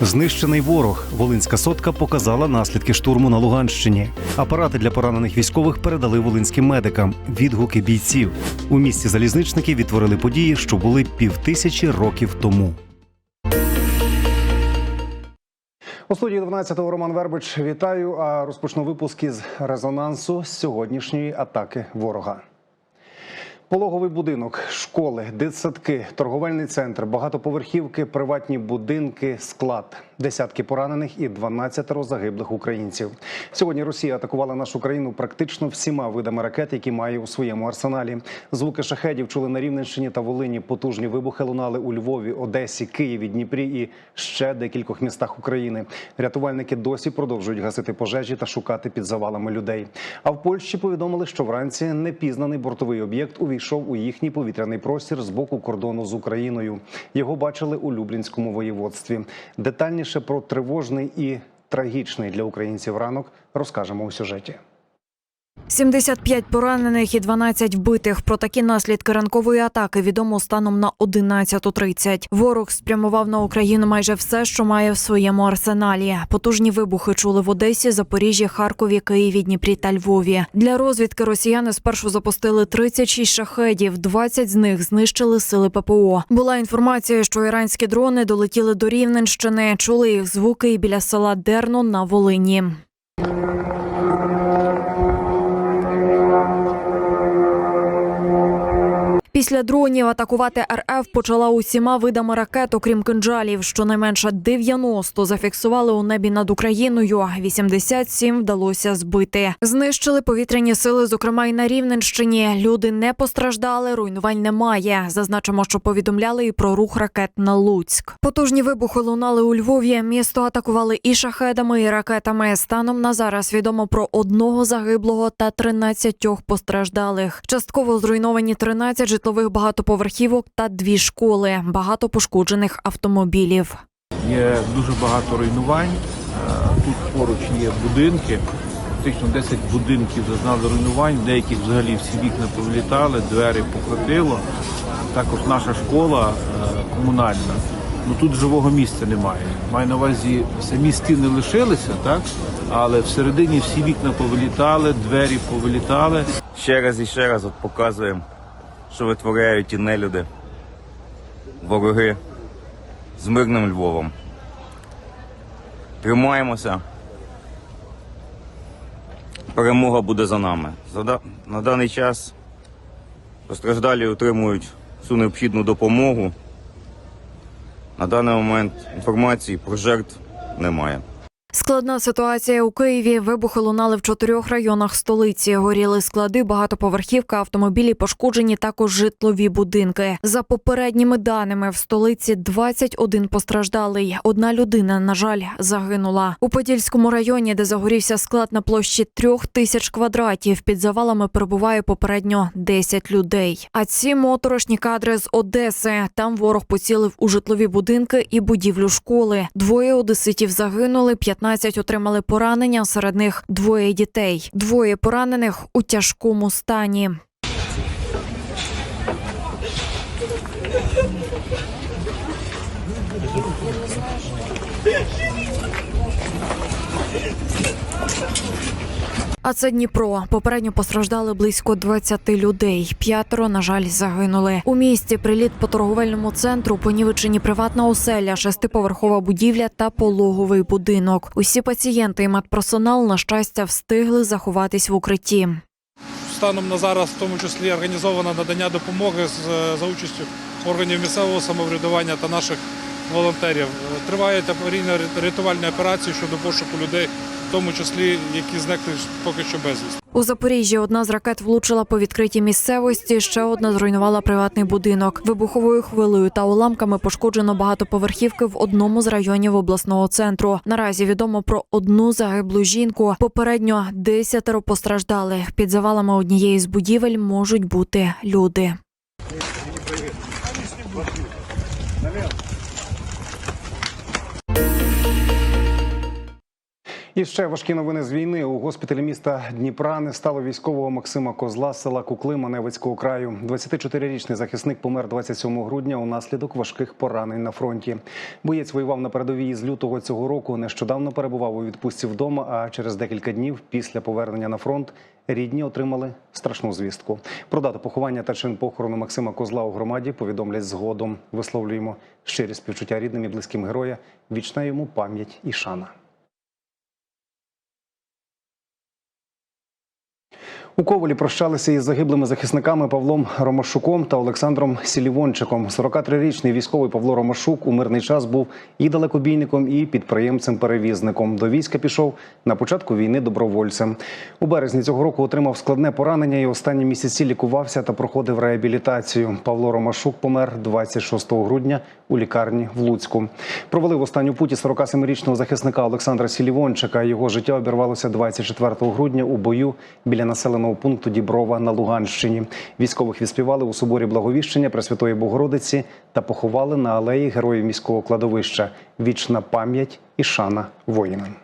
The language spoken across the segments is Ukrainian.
Знищений ворог. Волинська сотка показала наслідки штурму на Луганщині. Апарати для поранених військових передали волинським медикам. Відгуки бійців. У місті залізничники відтворили події, що були півтисячі років тому. У студії 12-го Роман Вербич вітаю. А розпочну випуск із резонансу сьогоднішньої атаки ворога. Пологовий будинок, школи, дитсадки, торговельний центр, багатоповерхівки, приватні будинки, склад, десятки поранених і 12 загиблих українців. Сьогодні Росія атакувала нашу країну практично всіма видами ракет, які має у своєму арсеналі. Звуки шахедів чули на Рівненщині та Волині. Потужні вибухи лунали у Львові, Одесі, Києві, Дніпрі і ще декількох містах України. Рятувальники досі продовжують гасити пожежі та шукати під завалами людей. А в Польщі повідомили, що вранці непізнаний бортовий об'єкт увійшов у їхній повітряний простір з боку кордону з Україною. Його бачили у Люблінському воєводстві. Детальніше про тривожний і трагічний для українців ранок розкажемо у сюжеті. 75 поранених і 12 вбитих. Про такі наслідки ранкової атаки відомо станом на 11.30. Ворог спрямував на Україну майже все, що має в своєму арсеналі. Потужні вибухи чули в Одесі, Запоріжжі, Харкові, Києві, Дніпрі та Львові. Для розвідки росіяни спершу запустили 36 шахедів. 20 з них знищили сили ППО. Була інформація, що іранські дрони долетіли до Рівненщини. Чули їх звуки і біля села Дерно на Волині. Після дронів атакувати РФ почала усіма видами ракет, окрім кинджалів. Щонайменше 90 зафіксували у небі над Україною. 87 вдалося збити. Знищили повітряні сили, зокрема й на Рівненщині. Люди не постраждали, руйнувань немає. Зазначимо, що повідомляли і про рух ракет на Луцьк. Потужні вибухи лунали у Львові. Місто атакували і шахедами, і ракетами. Станом на зараз відомо про одного загиблого та 13 постраждалих. Частково зруйновані 13 житлових багатоповерхівок та дві школи, багато пошкоджених автомобілів. Є дуже багато руйнувань. Е, Тут поруч є будинки. Фактично 10 будинків зазнали руйнувань, деяких взагалі всі вікна повлітали, двері покрутило. Також наша школа е, комунальна. Ну тут живого місця немає. Маю на увазі, самі стіни лишилися, так? Але всередині всі вікна повилітали, двері повилітали. Ще раз і ще раз от показуємо, що витворяють ті нелюди, вороги з мирним Львовом. Тримаємося. Перемога буде за нами. На даний час постраждалі отримують всю необхідну допомогу. На даний момент інформації про жертв немає. Складна ситуація у Києві. Вибухи лунали в чотирьох районах столиці. Горіли склади, багатоповерхівка, автомобілі пошкоджені також житлові будинки. За попередніми даними, в столиці 21 постраждалий. Одна людина, на жаль, загинула. У Подільському районі, де загорівся склад на площі трьох тисяч квадратів, під завалами перебуває попередньо 10 людей. А ці моторошні кадри з Одеси. Там ворог поцілив у житлові будинки і будівлю школи. Двоє одеситів загинули, 15 отримали поранення. Серед них двоє дітей. Двоє поранених у тяжкому стані. А це Дніпро. Попередньо постраждали близько 20 людей. П'ятеро, на жаль, загинули. У місті приліт по торговельному центру, понівечені приватна оселя, шестиповерхова будівля та пологовий будинок. Усі пацієнти і медперсонал, на щастя, встигли заховатись в укритті. Станом на зараз, в тому числі, організовано надання допомоги з, за участю органів місцевого самоврядування та наших волонтерів. Тривають аварійно-рятувальні операції щодо пошуку людей, тому числі, які зникли поки що безвісти. У Запоріжжі одна з ракет влучила по відкритій місцевості. Ще одна зруйнувала приватний будинок. Вибуховою хвилею та уламками пошкоджено багатоповерхівки в одному з районів обласного центру. Наразі відомо про одну загиблу жінку. Попередньо десятеро постраждалих. Під завалами однієї з будівель можуть бути люди. І ще важкі новини з війни. У госпіталі міста Дніпра не стало військового Максима Козла з села Кукли Маневицького краю. 24-річний захисник помер 27 грудня унаслідок важких поранень на фронті. Боєць воював на передовій з лютого цього року. Нещодавно перебував у відпустці вдома. А через декілька днів після повернення на фронт рідні отримали страшну звістку. Про дату поховання та чин похорону Максима Козла у громаді повідомлять згодом. Висловлюємо щирі співчуття рідним і близьким героя. Вічна йому пам'ять і шана. У Ковалі прощалися із загиблими захисниками Павлом Ромашуком та Олександром Сілівончиком. 43-річний військовий Павло Ромашук у мирний час був і далекобійником, і підприємцем-перевізником. До війська пішов на початку війни добровольцем. У березні цього року отримав складне поранення і останні місяці лікувався та проходив реабілітацію. Павло Ромашук помер 26 грудня у лікарні в Луцьку. Провели в останню путі 47-річного захисника Олександра Сілівончика. Його життя обірвалося 24 грудня у бою біля населеного пункту Діброва на Луганщині. Військових відспівали у соборі Благовіщення Пресвятої Богородиці та поховали на алеї героїв міського кладовища. Вічна пам'ять і шана воїнам.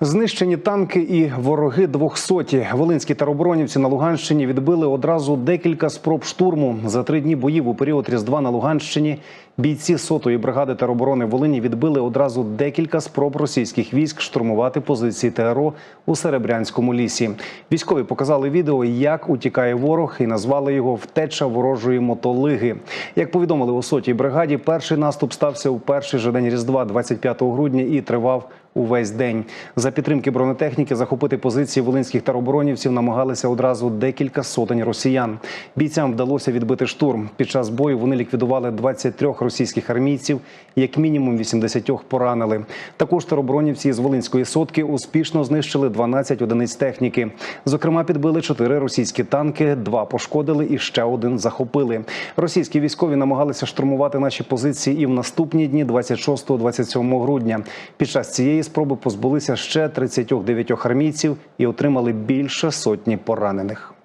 Знищені танки і вороги двохсоті. Волинські тероборонівці на Луганщині відбили одразу декілька спроб штурму. За три дні боїв у період Різдва на Луганщині бійці сотої бригади тероборони Волині відбили одразу декілька спроб російських військ штурмувати позиції ТРО у Серебрянському лісі. Військові показали відео, як утікає ворог, і назвали його втеча ворожої мотолиги. Як повідомили у сотій бригаді, перший наступ стався у перший же день Різдва, 25 грудня, і тривав увесь день. За підтримки бронетехніки захопити позиції волинських тероборонівців намагалися одразу декілька сотень росіян. Бійцям вдалося відбити штурм. Під час бою вони ліквідували 23 російських армійців, як мінімум 80 поранили. Також тероборонівці з Волинської сотки успішно знищили 12 одиниць техніки. Зокрема, підбили 4 російські танки, 2 пошкодили і ще один захопили. Російські військові намагалися штурмувати наші позиції і в наступні дні 26-27 грудня. Під час цієї спроби позбулися ще 39 армійців і отримали більше сотні поранених.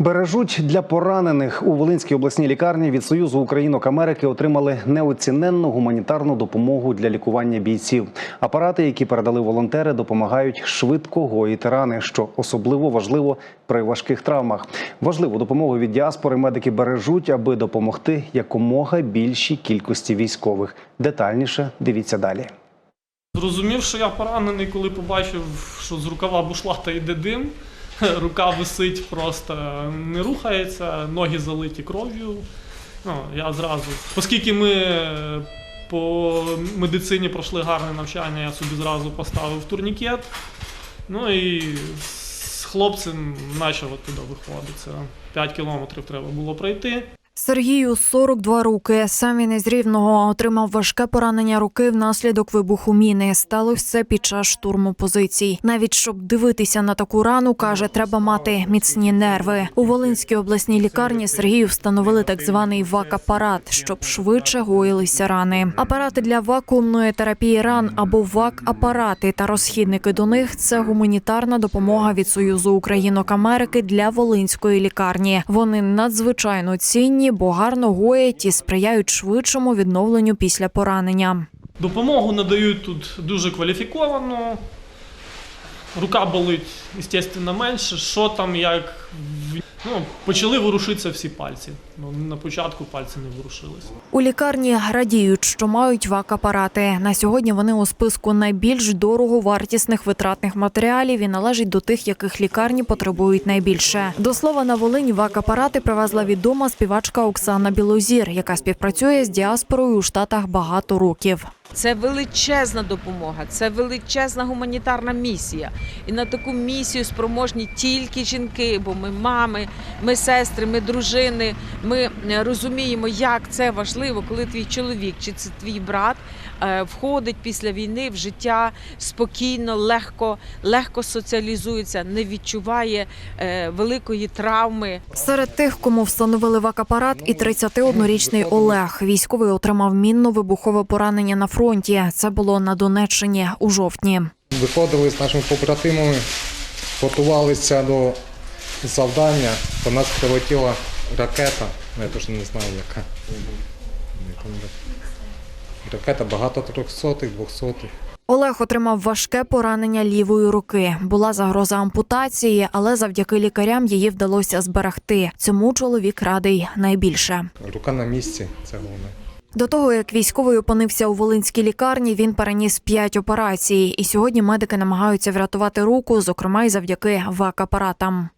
Бережуть для поранених у Волинській обласній лікарні від Союзу Українок Америки отримали неоціненну гуманітарну допомогу для лікування бійців. Апарати, які передали волонтери, допомагають швидко гоїти рани, що особливо важливо при важких травмах. Важливу допомогу від діаспори медики бережуть, аби допомогти якомога більшій кількості військових. Детальніше дивіться далі. Зрозумів, що я поранений, коли побачив, що з рукава бушлата йде дим. Рука висить, просто не рухається, ноги залиті кров'ю. Ну, я зразу, оскільки ми по медицині пройшли гарне навчання, я собі зразу поставив турнікет. Ну і з хлопцем почав туди виходити. 5 кілометрів треба було пройти. Сергію 42 роки. Сам він із рівного отримав важке поранення руки внаслідок вибуху міни. Сталося це під час штурму позицій. Навіть щоб дивитися на таку рану, каже, треба мати міцні нерви. У Волинській обласній лікарні Сергію встановили так званий ВАК-апарат, щоб швидше гоїлися рани. Апарати для вакуумної терапії ран або ВАК-апарати та розхідники до них це гуманітарна допомога від Союзу Українок Америки для Волинської лікарні. Вони надзвичайно цінні, бо гарно гоять і сприяють швидшому відновленню після поранення. Допомогу надають тут дуже кваліфіковано. Рука болить, звісно, менше. Що там, як. Ну, почали ворушитися всі пальці. Ну, на початку пальці не ворушились. У лікарні радіють, що мають ВАК-апарати. На сьогодні вони у списку найбільш дороговартісних витратних матеріалів і належать до тих, яких лікарні потребують найбільше. До слова, на Волинь ВАК-апарати привезла відома співачка Оксана Білозір, яка співпрацює з діаспорою у Штатах багато років. Це величезна допомога, це величезна гуманітарна місія. І на таку місію спроможні тільки жінки, бо ми мами, ми сестри, ми дружини. Ми е, розуміємо, як це важливо, коли твій чоловік чи це твій брат входить після війни в життя спокійно, легко, легко соціалізується, не відчуває е, великої травми. Серед тих, кому встановили ВАК-апарат, і 31-річний Олег. Військовий отримав мінно-вибухове поранення на фронті. Це було на Донеччині у жовтні. Виходили з нашими побратимами, готувалися до завдання. До нас прилетіла ракета, Я точно не знаю, яка. Ракета багато трьохсотих, двохсотих. Олег отримав важке поранення лівої руки. Була загроза ампутації, але завдяки лікарям її вдалося зберегти. Цьому чоловік радий найбільше. Рука на місці, це головне. До того як військовий опинився у Волинській лікарні, він переніс п'ять операцій, і сьогодні медики намагаються врятувати руку, зокрема й завдяки ВАК-апаратам.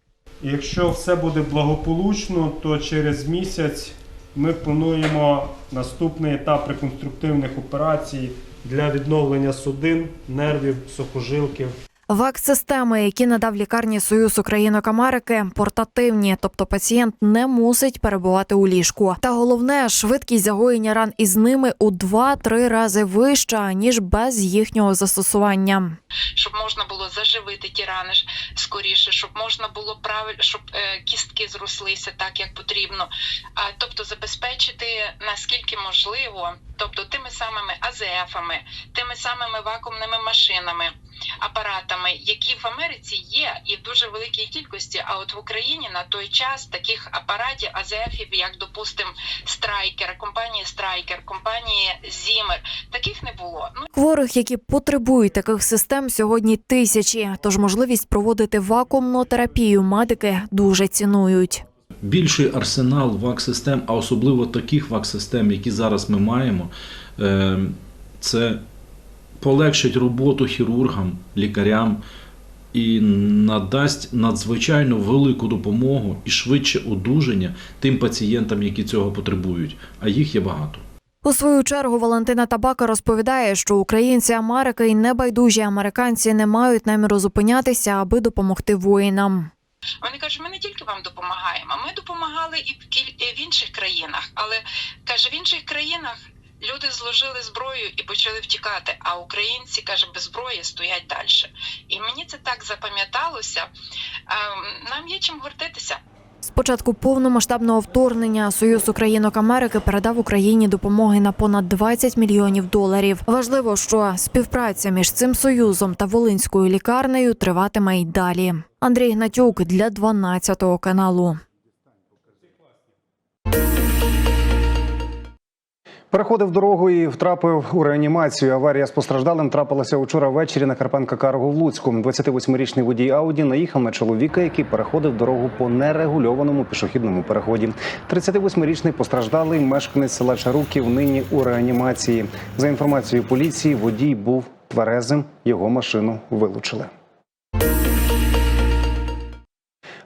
Якщо все буде благополучно, то через місяць ми плануємо наступний етап реконструктивних операцій для відновлення судин, нервів, сухожилків. ВАК-системи, які надав лікарні Союз Українок Америки, портативні, тобто пацієнт не мусить перебувати у ліжку. Та головне, швидкість загоєння ран із ними у 2-3 рази вища ніж без їхнього застосування. щоб можна було заживити ті рани скоріше, щоб можна було правильно, щоб е, кістки зрослися так, як потрібно. А тобто забезпечити наскільки можливо, тобто тими самими АЗФами, тими самими вакуумними машинами, апаратами, які в Америці є і в дуже великій кількості. А от в Україні на той час таких апаратів АЗФів, як допустим, Страйкер, компанії Страйкер, компанії Зімер, таких не було. Ну Хворих, які потребують таких систем, сьогодні тисячі. Тож можливість проводити вакуумну терапію медики дуже цінують. Більший арсенал ВАК-систем, а особливо таких ВАК-систем, які зараз ми маємо, е, це полегшить роботу хірургам, лікарям і надасть надзвичайно велику допомогу і швидше одужання тим пацієнтам, які цього потребують, а їх є багато. У свою чергу Валентина Табака розповідає, що українці Америки і небайдужі американці не мають наміру зупинятися, аби допомогти воїнам. Вони кажуть, ми не тільки вам допомагаємо, ми допомагали і в кіль- і в інших країнах. Але каже, в інших країнах люди зложили зброю і почали втікати. А українці каже, без зброї стоять далі. І мені це так запам'яталося. Ем, Нам є чим гордитися. Початку повномасштабного вторгнення Союз Українок Америки передав Україні допомоги на понад 20 мільйонів доларів. Важливо, що співпраця між цим союзом та Волинською лікарнею триватиме й далі. Андрій Гнатюк для 12 каналу. Переходив дорогу і втрапив у реанімацію. Аварія з постраждалим трапилася учора ввечері на Карпенка Карго в Луцьку. 28-річний водій Ауді наїхав на чоловіка, який переходив дорогу по нерегульованому пішохідному переході. 38-річний постраждалий мешканець села Чаруків нині у реанімації. За інформацією поліції, водій був тверезим. Його машину вилучили.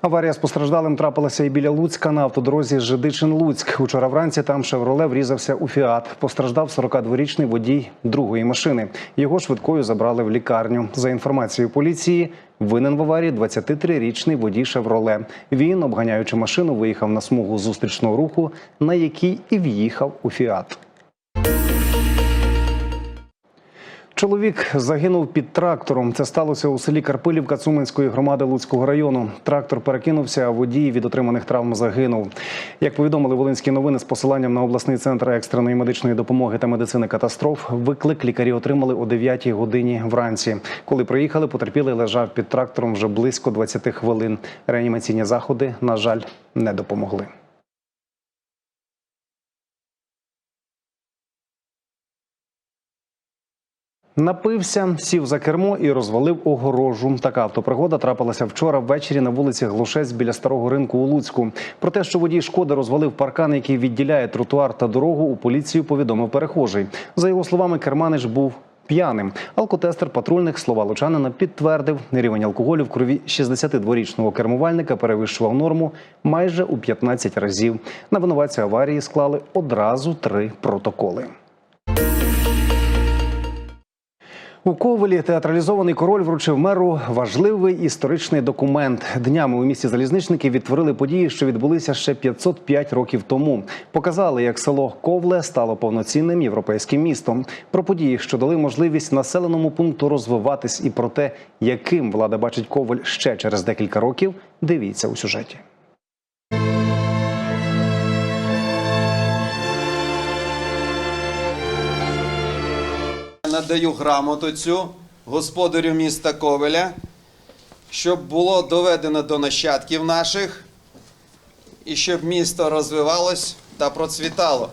Аварія з постраждалим трапилася і біля Луцька на автодорозі Жидичин-Луцьк. Учора вранці там «Шевроле» врізався у «Фіат». Постраждав 42-річний водій другої машини. Його швидкою забрали в лікарню. За інформацією поліції, винен в аварії 23-річний водій «Шевроле». Він, обганяючи машину, виїхав на смугу зустрічного руху, на якій і в'їхав у «Фіат». Чоловік загинув під трактором. Це сталося у селі Карпилівка Цуманської громади Луцького району. Трактор перекинувся, а водій від отриманих травм загинув. Як повідомили Волинські новини з посиланням на обласний центр екстреної медичної допомоги та медицини катастроф, виклик лікарі отримали о 9 годині вранці. Коли приїхали, потерпілий лежав під трактором вже близько 20 хвилин. Реанімаційні заходи, на жаль, не допомогли. Напився, сів за кермо і розвалив огорожу. Така автопригода трапилася вчора ввечері на вулиці Глушець біля старого ринку у Луцьку. Про те, що водій шкоди розвалив паркан, який відділяє тротуар та дорогу, у поліцію повідомив перехожий. За його словами, керманич був п'яним. Алкотестер патрульних слова лучанина підтвердив, рівень алкоголю в крові 62-річного кермувальника перевищував норму майже у 15 разів. На винуватця аварії склали одразу три протоколи. У Ковелі театралізований король вручив меру важливий історичний документ. Днями у місті залізничники відтворили події, що відбулися ще 505 років тому. Показали, як село Ковле стало повноцінним європейським містом. Про події, що дали можливість населеному пункту розвиватись, і про те, яким влада бачить Ковель ще через декілька років. Дивіться у сюжеті. Надаю грамоту цю господарю міста Ковеля, щоб було доведено до нащадків наших і щоб місто розвивалось та процвітало.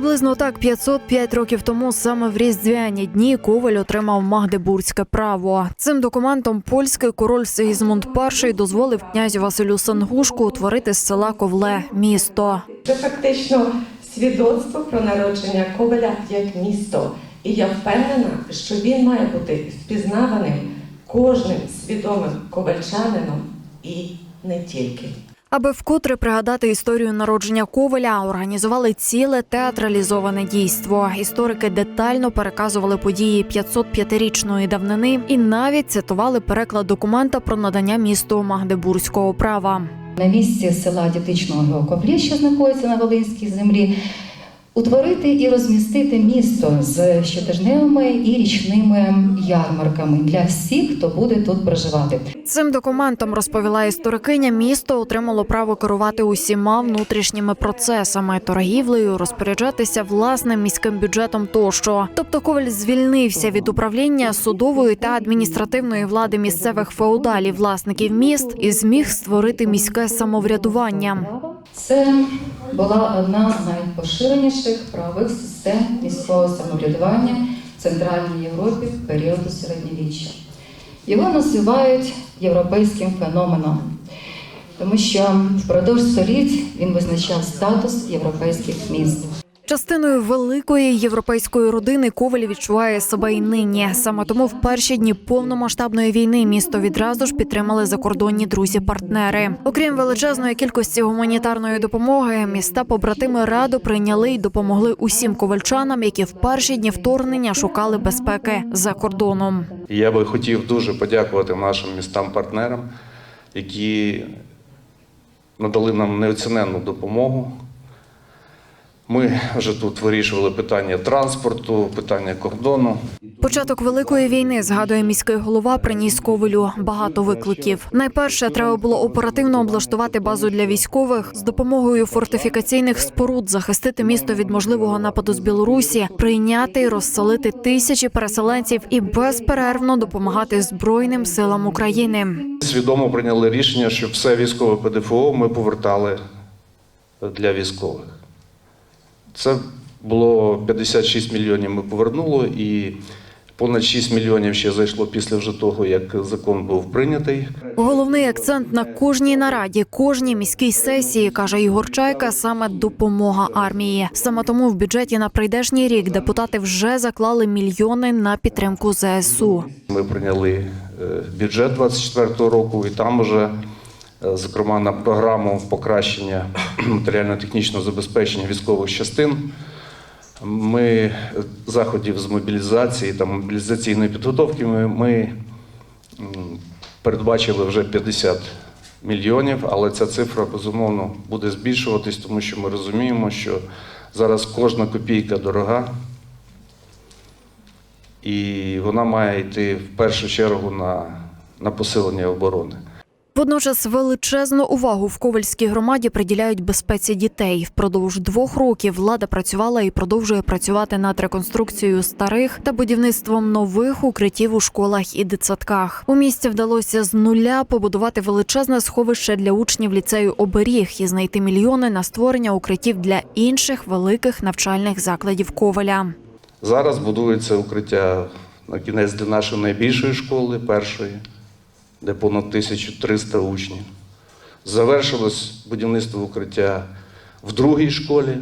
Приблизно так 505 років тому саме в різдвяні дні Коваль отримав Магдебурзьке право. Цим документом польський король Сигізмунд І дозволив князю Василю Сангушку утворити з села Ковле місто. Це фактично свідоцтво про народження Коваля як місто. І я впевнена, що він має бути впізнаваним кожним свідомим ковальчанином і не тільки. Аби вкотре пригадати історію народження Коваля, організували ціле театралізоване дійство. Історики детально переказували події 505-річної давнини і навіть цитували переклад документа про надання місту Магдебурзького права. на місці села Дітичного Геокоплі, що знаходиться на Волинській землі, утворити і розмістити місто з щотижневими і річними ярмарками для всіх, хто буде тут проживати. Цим документом розповіла історикиня. Місто отримало право керувати усіма внутрішніми процесами, торгівлею, розпоряджатися власним міським бюджетом тощо. Тобто Коваль звільнився від управління судової та адміністративної влади місцевих феодалів, власників міст, і зміг створити міське самоврядування. Це була одна з найпоширеніших правових систем міського самоврядування в Центральній Європі в періоду середньовіччя. Його називають європейським феноменом, тому що впродовж століть він визначав статус європейських міст. Частиною великої європейської родини Коваль відчуває себе і нині. Саме тому в перші дні повномасштабної війни місто відразу ж підтримали закордонні друзі-партнери. Окрім величезної кількості гуманітарної допомоги, міста побратими радо прийняли й допомогли усім ковальчанам, які в перші дні вторгнення шукали безпеки за кордоном. Я би хотів дуже подякувати нашим містам-партнерам, які надали нам неоціненну допомогу. Ми вже тут вирішували питання транспорту, питання кордону. Початок великої війни згадує міський голова. Приніс ковалю багато викликів. Найперше треба було оперативно облаштувати базу для військових з допомогою фортифікаційних споруд, захистити місто від можливого нападу з Білорусі, прийняти і розселити тисячі переселенців і безперервно допомагати збройним силам України. Свідомо прийняли рішення, що все військове ПДФО ми повертали для військових. Це було 56 мільйонів ми повернули, і понад 6 мільйонів ще зайшло після вже того, як закон був прийнятий. Головний акцент на кожній нараді, кожній міській сесії каже Ігор Чайка, саме допомога армії. Саме тому в бюджеті на прийдешній рік депутати вже заклали мільйони на підтримку ЗСУ. Ми прийняли е, бюджет 24 року, і там вже, е, зокрема, на програму покращення матеріально-технічного забезпечення військових частин. Ми е, заходів з мобілізації та мобілізаційної підготовки ми, ми передбачили вже 50 мільйонів, але ця цифра безумовно буде збільшуватись, тому що ми розуміємо, що зараз кожна копійка дорога, і вона має йти в першу чергу на, на посилення оборони. Водночас величезну увагу в Ковальській громаді приділяють безпеці дітей. Впродовж двох років влада працювала і продовжує працювати над реконструкцією старих та будівництвом нових укриттів у школах і дитсадках. У місті вдалося з нуля побудувати величезне сховище для учнів ліцею оберіг і знайти мільйони на створення укриттів для інших великих навчальних закладів Коваля. Зараз будується укриття на кінець для нашої найбільшої школи, першої, де понад 1300 учнів. Завершилось будівництво укриття в другій школі.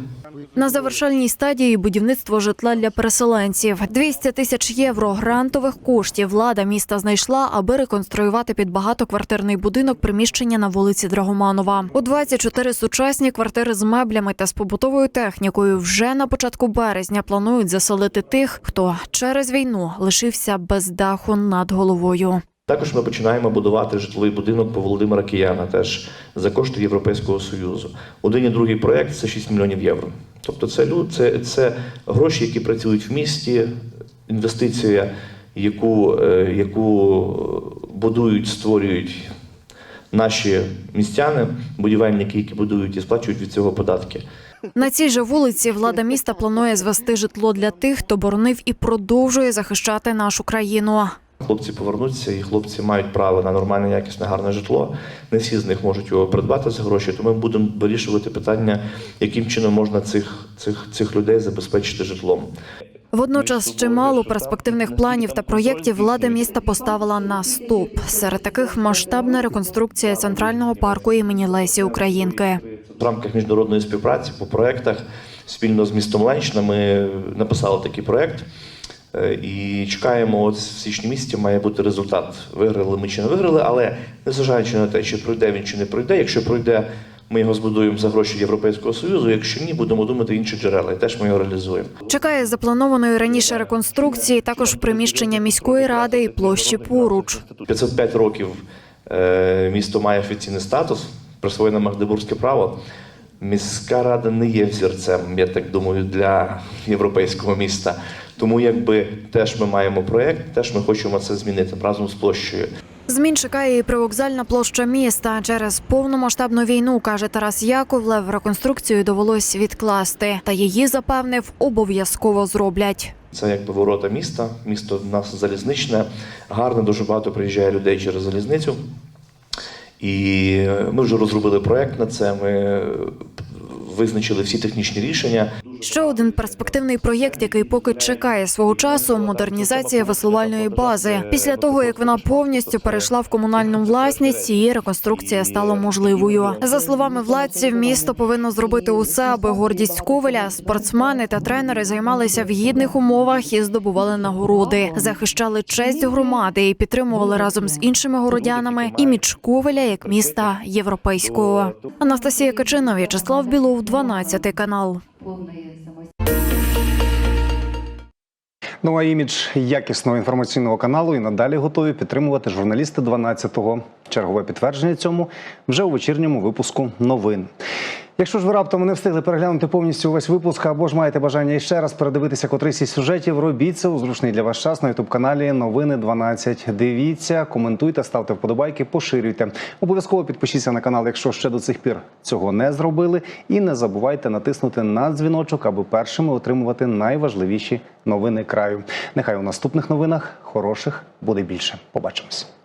На завершальній стадії будівництво житла для переселенців. 200 тисяч євро грантових коштів влада міста знайшла, аби реконструювати під багатоквартирний будинок приміщення на вулиці Драгоманова. У 24 сучасні квартири з меблями та з побутовою технікою вже на початку березня планують заселити тих, хто через війну лишився без даху над головою. Також ми починаємо будувати житловий будинок по Володимира Кияна, теж за кошти Європейського Союзу. Один і другий проект це 6 мільйонів євро. Тобто, це це, це гроші, які працюють в місті, інвестиція, яку, е, яку будують, створюють наші містяни, будівельники, які будують і сплачують від цього податки. На цій же вулиці влада міста планує звести житло для тих, хто боронив і продовжує захищати нашу країну. Хлопці повернуться, і хлопці мають право на нормальне, якісне, гарне житло. Не всі з них можуть його придбати за гроші, тому ми будемо вирішувати питання, яким чином можна цих, цих, цих людей забезпечити житлом. Водночас чимало перспективних планів та проєктів влада міста поставила на стоп. Серед таких масштабна реконструкція центрального парку імені Лесі Українки. В рамках міжнародної співпраці по проектах спільно з містом Ленщина ми написали такий проект. Е, І чекаємо, от в січні місяці має бути результат. Виграли ми чи не виграли, але незважаючи на те, чи пройде він чи не пройде. Якщо пройде, ми його збудуємо за гроші Європейського Союзу. Якщо ні, будемо думати інші джерела, і теж ми його реалізуємо. Чекає запланованої раніше реконструкції також приміщення міської ради і площі поруч. 505 років е, місто має офіційний статус, присвоєне Магдебурзьке право. Міська рада не є взірцем, я так думаю, для європейського міста. Тому якби теж ми маємо проєкт, теж ми хочемо це змінити разом з площею. Змін чекає і привокзальна площа міста. Через повномасштабну війну, каже Тарас Яковлев, реконструкцію довелось відкласти. Та її запевнив, обов'язково зроблять. Це якби ворота міста. Місто в нас залізничне, гарне, дуже багато приїжджає людей через залізницю. І ми вже розробили проект на це. Ми визначили всі технічні рішення. Ще один перспективний проєкт, який поки чекає свого часу модернізація веслувальної бази. Після того як вона повністю перейшла в комунальну власність, її реконструкція стала можливою. За словами владців, місто повинно зробити усе, аби гордість Ковеля, спортсмени та тренери займалися в гідних умовах і здобували нагороди, захищали честь громади і підтримували разом з іншими городянами імідж Ковеля як міста європейського. Анастасія Качина, В'ячеслав Білов, 12 канал. Ну а імідж якісного інформаційного каналу і надалі готові підтримувати журналісти 12-го. Чергове підтвердження цьому вже у вечірньому випуску новин. Якщо ж ви раптом не встигли переглянути повністю увесь випуск, або ж маєте бажання іще раз передивитися котрийсь із сюжетів, робіть це у зручний для вас час на ютуб каналі Новини 12. Дивіться, коментуйте, ставте вподобайки, поширюйте. Обов'язково підпишіться на канал, якщо ще до цих пір цього не зробили. І не забувайте натиснути на дзвіночок, аби першими отримувати найважливіші новини краю. Нехай у наступних новинах хороших буде більше. Побачимось.